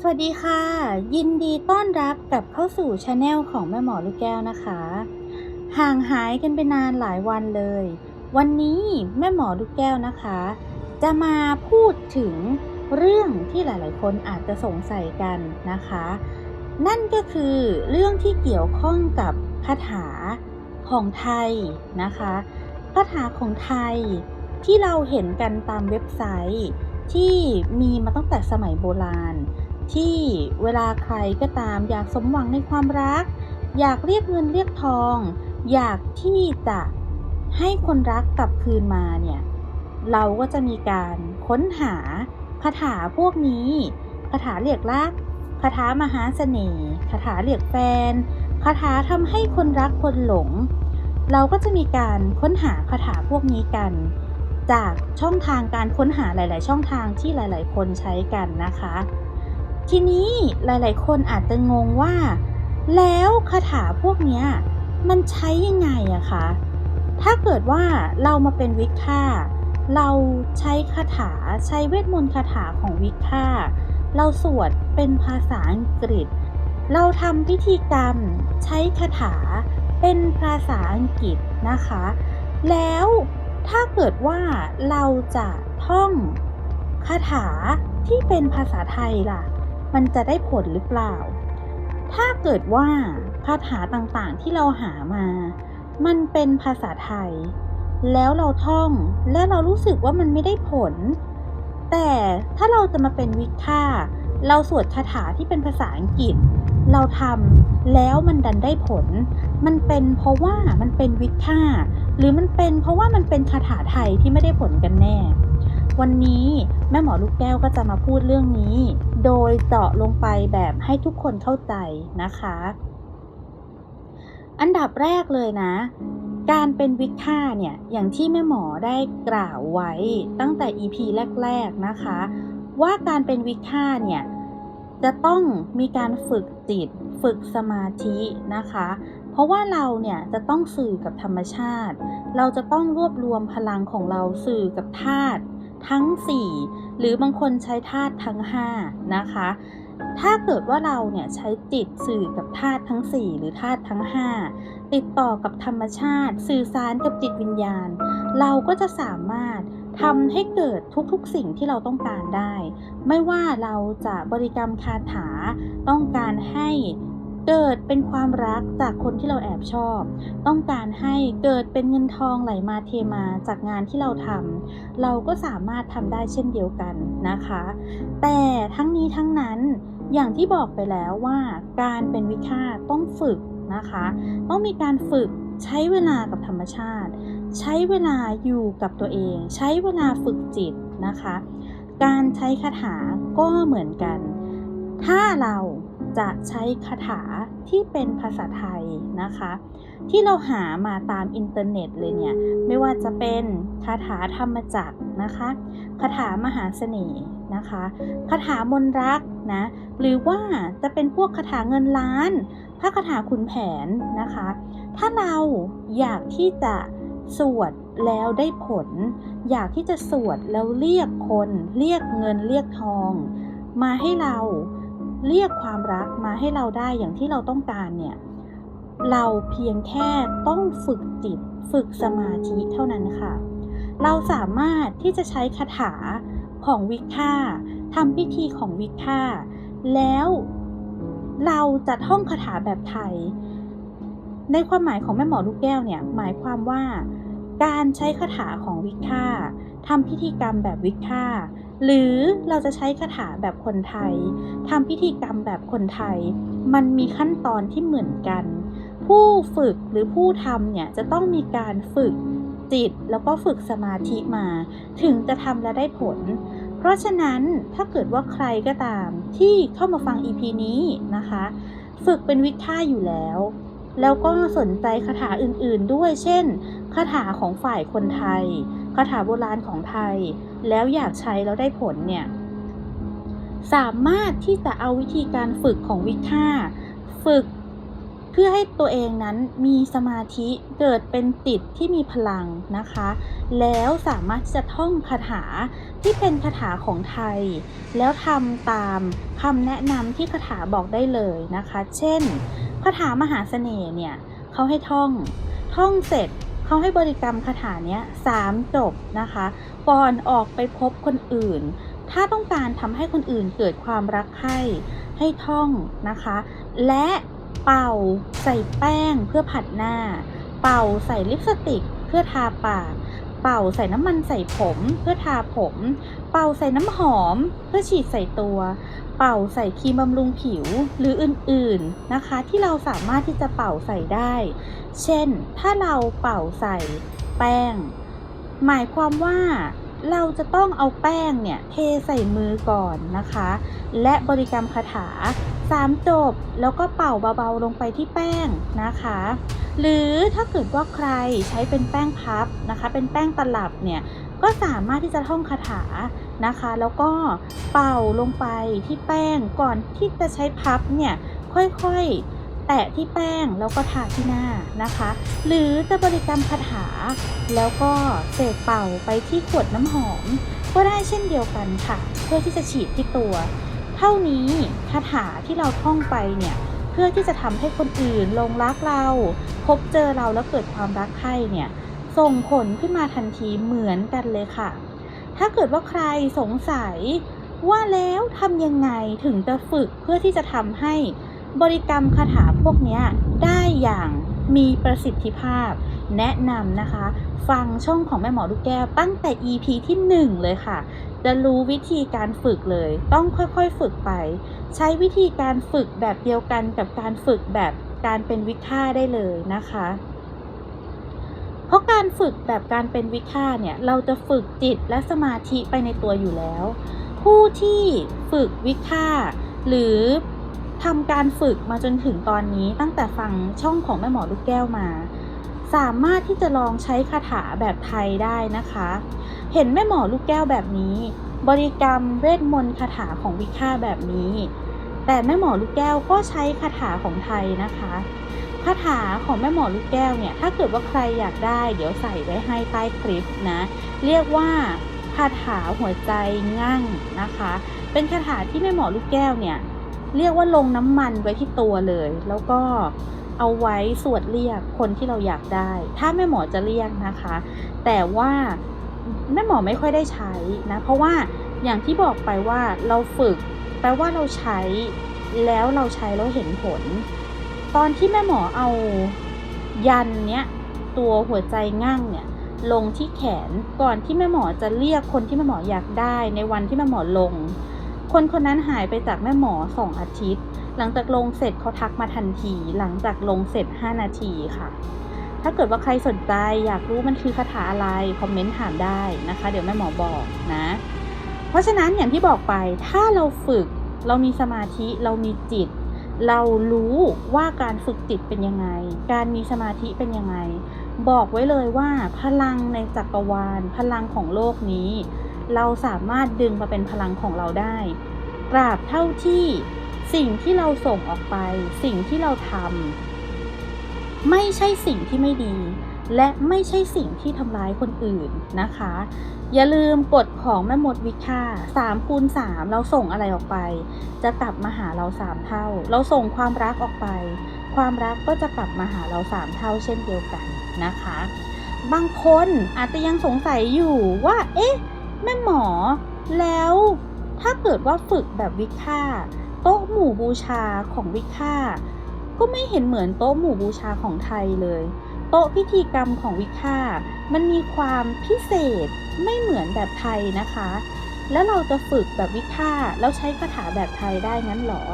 สวัสดีค่ะ ยินดีต้อนรับกลับเข้าสู่ช anel ของแม่หมอลูกแก้วนะคะ ห่างหายกันไปนานหลายวันเลย วันนี้แม่หมอลูกแก้วนะคะ จะมาพูดถึงเรื่องที่หลาย ๆ คนอาจจะสงสัยกันนะคะ นั่นก็คือเรื่องที่เกี่ยวข้องกับคาถาของไทยนะคะคาถาของไทยที่เราเห็นกันตามเว็บไซต์ที่มีมาตั้งแต่สมัยโบราณ ที่เวลาใครก็ตามอยากสมหวังในความรัก อยากเรียกเงินเรียกทอง อยากที่จะให้คนรักกลับคืนมาเนี่ยเราก็จะมีการค้นหาคาถาพวกนี้คาถาเรียกรักคาถามหาเสน่ห์คาถาเรียกแฟนคาถาทำให้คนรักคนหลง เราก็จะมีการค้นหาคาถาพวกนี้กัน จากช่องทางการค้นหาหลาย ๆ ช่องทางที่หลาย ๆ คนใช้กันนะคะ ทีนี้หลายๆ คนอาจจะงงว่า แล้วคาถาพวกนี้มันใช้ยังไงอะคะ ถ้าเกิดว่าเรามาเป็นวิกค่า เราใช้คาถาใช้เวทมนต์คาถาของวิกค่า เราสวดเป็นภาษาอังกฤษ เราทำพิธีกรรมใช้คาถาเป็นภาษาอังกฤษนะคะ แล้วถ้าเกิดว่าเราจะท่องคาถาที่เป็นภาษาไทยล่ะ มันจะได้ผลหรือเปล่า ถ้าเกิดว่าคาถาต่างๆที่เราหามา มันเป็นภาษาไทย แล้วเราท่องและเรารู้สึกว่ามันไม่ได้ผล แต่ถ้าเราจะมาเป็นวิค่าเราสวดคาถาที่เป็นภาษาอังกฤษ เราทำแล้วมันดันได้ผล มันเป็นเพราะว่ามันเป็นวิค่าหรือมันเป็นเพราะว่ามันเป็นคาถาไทยที่ไม่ได้ผลกันแน่ วันนี้แม่หมอลูกแก้วก็จะมาพูดเรื่องนี้ โดยเจาะลงไปแบบให้ทุกคนเข้าใจนะคะ อันดับแรกเลยนะ การเป็นวิกค่าเนี่ยอย่างที่แม่หมอได้กล่าวไว้ตั้งแต่ EP แรก ๆ นะคะ ว่าการเป็นวิกค่าเนี่ยจะต้องมีการฝึกจิตฝึกสมาธินะคะ เพราะว่าเราเนี่ยจะต้องสื่อกับธรรมชาติ เราจะต้องรวบรวมพลังของเราสื่อกับธาตุ ทั้ง 4 หรือบางคนใช้ธาตุทั้ง 5 นะคะ ถ้าเกิดว่าเราเนี่ยใช้จิตสื่อกับธาตุทั้ง 4 หรือธาตุทั้ง 5 ติดต่อกับธรรมชาติ สื่อสารกับจิตวิญญาณ เราก็จะสามารถทำให้เกิดทุกๆสิ่งที่เราต้องการได้ ไม่ว่าเราจะบริกรรมคาถาต้องการให้ เกิดเป็นความรักจากคนที่เราแอบชอบ ต้องการให้เกิดเป็นเงินทองไหลมาเทมาจากงานที่เราทำเราก็สามารถทำได้เช่นเดียวกันนะคะ แต่ทั้งนี้ทั้งนั้นอย่างที่บอกไปแล้วว่าการเป็นวิฆาตต้องฝึกนะคะ ต้องมีการฝึกใช้เวลากับธรรมชาติ ใช้เวลาอยู่กับตัวเอง ใช้เวลาฝึกจิตนะคะ การใช้คาถาก็เหมือนกัน ถ้าเรา จะใช้คาถาที่เป็นภาษาไทยนะคะ ที่เราหามาตามอินเทอร์เน็ตเลยเนี่ย ไม่ว่าจะเป็นคาถาธรรมจักรนะคะคาถามหาเสน่ห์นะคะคาถามนรักนะหรือว่าจะเป็นพวกคาถาเงินล้านพระคาถาขุนแผนนะคะ ถ้าเราอยากที่จะสวดแล้วได้ผล อยากที่จะสวดแล้วเรียกคน เรียกเงินเรียกทอง มาให้เรา เรียกความรักมาให้เราได้อย่างที่เราต้องการเนี่ย เราเพียงแค่ต้องฝึกจิต ฝึกสมาธิเท่านั้นค่ะ เราสามารถที่จะใช้คาถาของวิค่าทำพิธีของวิค่าแล้วเราจะท่องคาถาแบบไทย ในความหมายของแม่หมอลูกแก้วเนี่ย หมายความว่า การใช้คาถาของวิค่าทำพิธีกรรมแบบวิค่า หรือเราจะใช้คาถาแบบคนไทยทำพิธีกรรมแบบคนไทย มันมีขั้นตอนที่เหมือนกัน ผู้ฝึกหรือผู้ทำเนี่ยจะต้องมีการฝึกจิต แล้วก็ฝึกสมาธิมา ถึงจะทำและได้ผล เพราะฉะนั้นถ้าเกิดว่าใครก็ตามที่เข้ามาฟัง EP นี้นะคะ ฝึกเป็นวิค่าอยู่แล้ว แล้วก็สนใจคาถาอื่นๆด้วย เช่นคาถาของฝ่ายคนไทยคาถาโบราณของไทย แล้วอยากใช้แล้วได้ผลเนี่ย สามารถที่จะเอาวิธีการฝึกของวิค่า ฝึกเพื่อให้ตัวเองนั้นมีสมาธิเกิดเป็นจิตที่มีพลังนะคะ แล้วสามารถจะท่องคาถาที่เป็นคาถาของไทย แล้วทำตามคำแนะนำที่คาถาบอกได้เลยนะคะ เช่นคาถามหาเสน่ห์เนี่ยเขาให้ท่อง ท่องเสร็จ เขาให้บริกรรมคาถาเนี้ยสามจบนะคะ ก่อนออกไปพบคนอื่น ถ้าต้องการทำให้คนอื่นเกิดความรักใคร่ให้ท่องนะคะ และเป่าใส่แป้งเพื่อผัดหน้า เป่าใส่ลิปสติกเพื่อทาปาก เป่าใส่น้ำมันใส่ผมเพื่อทาผม เป่าใส่น้ำหอม เพื่อฉีดใส่ตัว เป่าใส่ครีมบำรุงผิวหรืออื่นๆนะคะ ที่เราสามารถที่จะเป่าใส่ได้ เช่น ถ้าเราเป่าใส่แป้ง หมายความว่าเราจะต้องเอาแป้งเนี่ยเทใส่มือก่อนนะคะ และบริกรรมคาถาสามจบแล้วก็เป่าเบาๆลงไปที่แป้งนะคะ หรือถ้าเกิดว่าใครใช้เป็นแป้งพับนะคะ เป็นแป้งตลับเนี่ยก็สามารถที่จะท่องคาถานะคะ แล้วก็เป่าลงไปที่แป้งก่อนที่จะใช้พับเนี่ยค่อยๆ แตะที่แป้งแล้วก็ทาที่หน้านะคะ หรือจะบริกรรมคาถา แล้วก็เสกเป่าไปที่ขวดน้ำหอม ก็ได้เช่นเดียวกันค่ะ เพื่อที่จะฉีดที่ตัว เท่านี้คาถาที่เราท่องไปเนี่ยเพื่อที่จะทำให้คนอื่นหลงรักเรา พบเจอเราแล้วเกิดความรักใคร่เนี่ยส่งผลขึ้นมาทันทีเหมือนกันเลยค่ะ ถ้าเกิดว่าใครสงสัยว่าแล้วทำยังไงถึงจะฝึกเพื่อที่จะทำให้บริกรรมคาถาพวกนี้ได้อย่างมีประสิทธิภาพ แนะนำนะคะ ฟังช่องของแม่หมอลูกแก้วตั้งแต่ EP ที่ 1 เลยค่ะ จะรู้วิธีการฝึกเลย ต้องค่อยๆฝึกไป ใช้วิธีการฝึกแบบเดียวกันกับการฝึกแบบ การเป็นวิค่าได้เลยนะคะ เพราะการฝึกแบบการเป็นวิค่าเนี่ยเราจะฝึกจิตและสมาธิไปในตัวอยู่แล้ว ผู้ที่ฝึกวิค่าหรือทำการฝึกมาจนถึงตอนนี้ตั้งแต่ฟังช่องของแม่หมอลูกแก้วมา สามารถที่จะลองใช้คาถาแบบไทยได้นะคะ เห็นแม่หมอลูกแก้วแบบนี้ บริกรรมเวทมนต์คาถาของวิค่าแบบนี้ แต่แม่หมอลูกแก้วก็ใช้คาถาของไทยนะคะคาถาของแม่หมอลูกแก้วเนี่ยถ้าเกิดว่าใครอยากได้ เดี๋ยวใส่ไว้ให้ใต้คลิปนะ เรียกว่าคาถาหัวใจงั่งนะคะ เป็นคาถาที่แม่หมอลูกแก้วเนี่ยเรียกว่าลงน้ำมันไว้ที่ตัวเลย แล้วก็เอาไว้สวดเรียกคนที่เราอยากได้ ถ้าแม่หมอจะเรียกนะคะ แต่ว่าแม่หมอไม่ค่อยได้ใช้นะ เพราะว่าอย่างที่บอกไปว่าเราฝึก ลว่าเราใช้แล้วเราใช้แล้วเห็นผล ตอนที่แม่หมอเอายันเนี้ยตัวหัวใจง่างเนี่ยลงที่แขนก่อนที่แม่หมอจะเรียกคนที่แม่หมออยากได้ในวันที่แม่หมอลง คนคนนั้นหายไปจากแม่หมอสองอาทิตย์ หลังจากลงเสร็จเขาทักมาทันที หลังจากลงเสร็จ 5 นาทีค่ะ ถ้าเกิดว่าใครสนใจอยากรู้มันคือคาถาอะไร คอมเมนต์ถามได้นะคะ เดี๋ยวแม่หมอบอกนะ เพราะฉะนั้นอย่างที่บอกไปถ้าเราฝึก เรามีสมาธิเรามีจิต เรารู้ว่าการฝึกจิตเป็นยังไง การมีสมาธิเป็นยังไง บอกไว้เลยว่าพลังในจักรวาล พลังของโลกนี้ เราสามารถดึงมาเป็นพลังของเราได้ตราบเท่าที่สิ่งที่เราส่งออกไป สิ่งที่เราทำไม่ใช่สิ่งที่ไม่ดี และไม่ใช่สิ่งที่ทำร้ายคนอื่นนะคะ อย่าลืมกฎของแม่มดวิค่า3คูณ3เราส่งอะไรออกไป จะกลับมาหาเรา 3 เท่า เราส่งความรักออกไป ความรักก็จะกลับมาหาเรา 3 เท่าเช่นเดียวกันนะคะ บางคนอาจจะยังสงสัยอยู่ว่า เอ๊ะ แม่หมอ แล้วถ้าเกิดว่าฝึกแบบวิค่าโต๊ะหมู่บูชาของวิค่าก็ไม่เห็นเหมือนโต๊ะหมู่บูชาของไทยเลย โต๊ะพิธีกรรมของวิค่ามันมีความพิเศษไม่เหมือนแบบไทยนะคะ แล้วเราจะฝึกแบบวิค่าแล้วใช้คาถาแบบไทยได้งั้นหรอ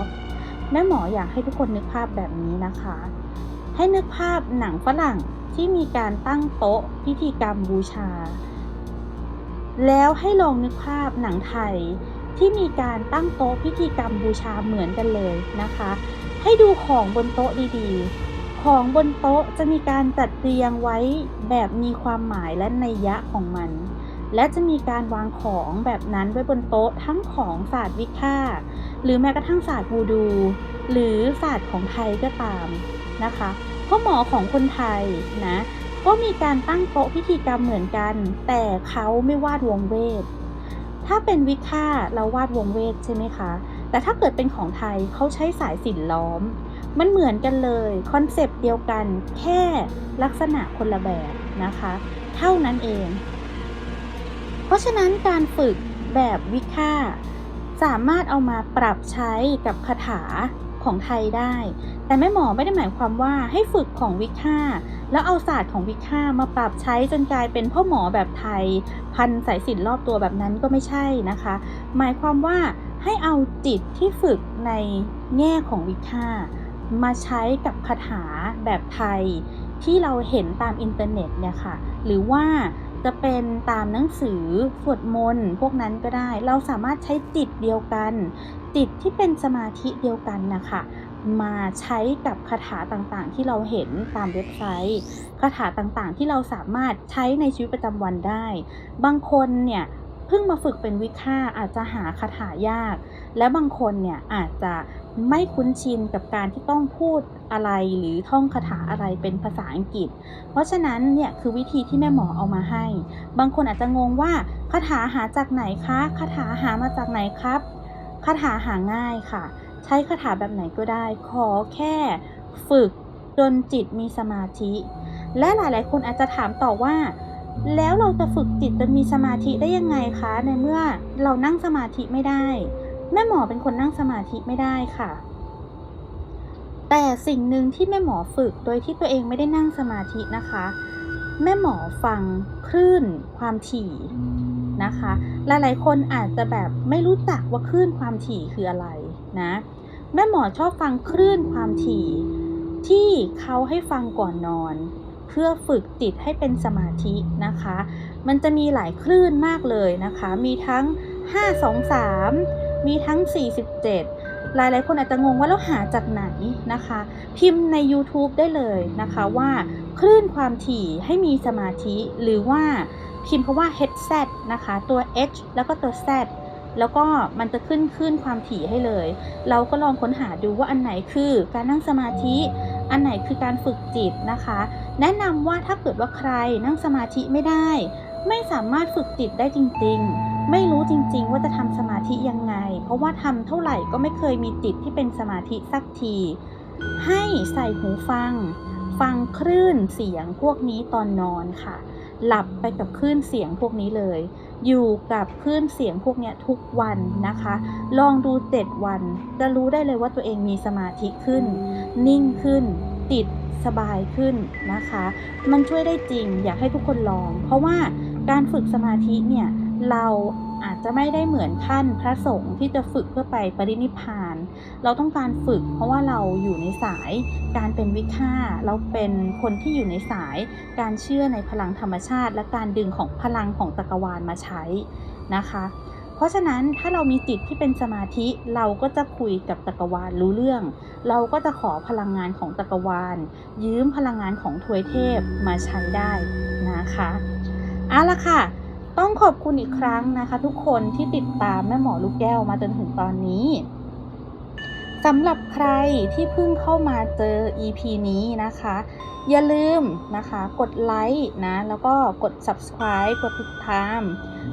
แม่หมออยากให้ทุกคนนึกภาพแบบนี้นะคะ ให้นึกภาพหนังฝรั่งที่มีการตั้งโต๊ะพิธีกรรมบูชา แล้วให้ลองนึกภาพหนังไทยที่มีการตั้งโต๊ะพิธีกรรมบูชาเหมือนกันเลยนะคะ ให้ดูของบนโต๊ะดีๆ ของบนโต๊ะจะมีการจัดเรียงไว้แบบมีความหมายและนัยยะของมัน และจะมีการวางของแบบนั้นไว้บนโต๊ะทั้งของศาสตร์วิค่าหรือแม้กระทั่งศาสตร์วูดู หรือศาสตร์ของไทยก็ตามนะคะเพราะหมอของคนไทยนะก็มีการตั้งโต๊ะพิธีกรรมเหมือนกัน แต่เขาไม่วาดวงเวท ถ้าเป็นวิค่าเราวาดวงเวทใช่ไหมคะ แต่ถ้าเกิดเป็นของไทยเขาใช้สายสินล้อม มันเหมือนกันเลยคอนเซปต์เดียวกันแค่ลักษณะคนละแบบนะคะ เท่านั้นเอง เพราะฉะนั้นการฝึกแบบวิค่าสามารถเอามาปรับใช้กับคาถาของไทยได้ แต่แม่หมอไม่ได้หมายความว่าให้ฝึกของวิค่าแล้วเอาศาสตร์ของวิค่ามาปรับใช้จนกลายเป็นพ่อหมอแบบไทย พันสายสินรอบตัวแบบนั้นก็ไม่ใช่นะคะ หมายความว่าให้เอาจิตที่ฝึกในแง่ของวิค่า มาใช้กับคาถาแบบไทย ที่เราเห็นตามอินเทอร์เน็ตเนี่ยค่ะ หรือว่าจะเป็นตามหนังสือสวดมนต์พวกนั้นก็ได้ เราสามารถใช้จิตเดียวกัน จิตที่เป็นสมาธิเดียวกันนะคะมาใช้กับคาถาต่างๆ ที่เราเห็นตามเว็บไซต์คาถาต่างๆ ที่เราสามารถใช้ในชีวิตประจำวันได้ บางคนเนี่ย พิ่งมาฝึกเป็นวิค่าอาจจะหาคาถายาก และบางคนเนี่ยอาจจะไม่คุ้นชินกับการที่ต้องพูดอะไรหรือท่องคาถาอะไรเป็นภาษาอังกฤษ เพราะฉะนั้นเนี่ยคือวิธีที่แม่หมอเอามาให้ บางคนอาจจะงงว่าคาถาหาจากไหนคะคาถาหามาจากไหนครับคาถาหาง่ายค่ะ ใช้คาถาแบบไหนก็ได้ ขอแค่ฝึกจนจิตมีสมาธิ และหลายๆ คนอาจจะถามต่อว่า แล้วเราจะฝึกจิตจนมีสมาธิได้ยังไงคะในเมื่อเรานั่งสมาธิไม่ได้ แม่หมอเป็นคนนั่งสมาธิไม่ได้ค่ะ แต่สิ่งหนึ่งที่แม่หมอฝึกโดยที่ตัวเองไม่ได้นั่งสมาธินะคะ แม่หมอฟังคลื่นความถี่นะคะ หลายๆคนอาจจะแบบไม่รู้จักว่าคลื่นความถี่คืออะไรนะ แม่หมอชอบฟังคลื่นความถี่ที่เขาให้ฟังก่อนนอน เพื่อฝึกจิตให้เป็นสมาธินะคะ มันจะมีหลายคลื่นมากเลยนะคะ มีทั้ง 523 มีทั้ง 47 หลายหลายๆคนอาจจะงงว่าเราหาจากไหนนะคะ พิมพ์ใน YouTube ได้เลยนะคะว่าคลื่นความถี่ให้มีสมาธิหรือว่าพิมพ์คาว่า headset นะคะ ตัว H แล้วก็ตัว Z แล้วก็มันจะขึ้นคลื่นความถี่ให้เลย เราก็ลองค้นหาดูว่าอันไหนคือการนั่งสมาธิ อันไหนคือการฝึกจิตนะคะ แนะนำว่าถ้าเกิดว่าใครนั่งสมาธิไม่ได้ ไม่สามารถฝึกจิตได้จริง ๆ ไม่รู้จริง ๆ ว่าจะทำสมาธิยังไง เพราะว่าทำเท่าไหร่ก็ไม่เคยมีจิตที่เป็นสมาธิสักที ให้ใส่หูฟัง ฟังคลื่นเสียงพวกนี้ตอนนอนค่ะ หลับไปกับคลื่นเสียงพวกนี้เลย อยู่กับคลื่นเสียงพวกเนี้ยทุกวันนะคะ ลองดูเจ็ดวัน จะรู้ได้เลยว่าตัวเองมีสมาธิขึ้น นิ่งขึ้น ติดสบายขึ้นนะคะ มันช่วยได้จริงอยากให้ทุกคนลอง เพราะว่าการฝึกสมาธิเนี่ยเราอาจจะไม่ได้เหมือนขั้นพระสงฆ์ที่จะฝึกเพื่อไปปรินิพพาน เราต้องการฝึก เพราะว่าเราอยู่ในสาย การเป็นวิฆาเราเป็นคนที่อยู่ในสาย การเชื่อในพลังธรรมชาติ และการดึงของพลังของจักวาลมาใช้นะคะ เพราะฉะนั้นถ้าเรามีจิตที่เป็นสมาธิเราก็จะคุยกับจักวาลรู้เรื่อง เราก็จะขอพลังงานของจักวาล ยืมพลังงานของทวยเทพมาใช้ได้นะคะเอาละค่ะต้องขอบคุณอีกครั้งนะคะ ทุกคนที่ติดตามแม่หมอลูกแก้วมาจนถึงตอนนี้ สำหรับใครที่เพิ่งเข้ามาเจอ EP นี้นะคะ อย่าลืมนะคะกดไลค์นะ แล้วก็กด subscribe กดติดตาม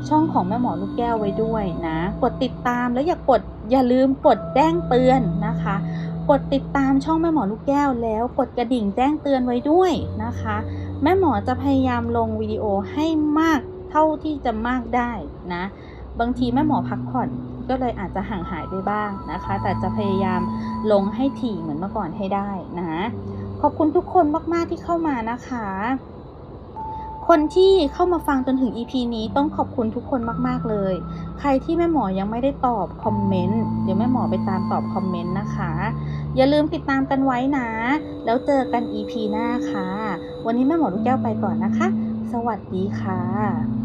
ช่องของแม่หมอลูกแก้วไว้ด้วยนะ กดติดตามแล้วอย่ากดอย่าลืมกดแจ้งเตือนนะคะ กดติดตามช่องแม่หมอลูกแก้วแล้วกดกระดิ่งแจ้งเตือนไว้ด้วยนะคะ แม่หมอจะพยายามลงวิดีโอให้มากเท่าที่จะมากได้นะ บางทีแม่หมอพักผ่อน ก็เลยอาจจะห่างหายไปบ้างนะคะ แต่จะพยายามลงให้ถี่เหมือนเมื่อก่อนให้ได้นะ ขอบคุณทุกคนมาก ๆ ที่เข้ามานะคะ คนที่เข้ามาฟังจนถึง EP นี้ต้องขอบคุณทุกคนมาก ๆ เลย ใครที่แม่หมอยังไม่ได้ตอบคอมเมนต์เดี๋ยวแม่หมอไปตามตอบคอมเมนต์นะคะ อย่าลืมติดตามกันไว้นะ แล้วเจอกัน EP หน้าค่ะ วันนี้แม่หมอลูกแก้วไปก่อนนะคะ สวัสดีค่ะ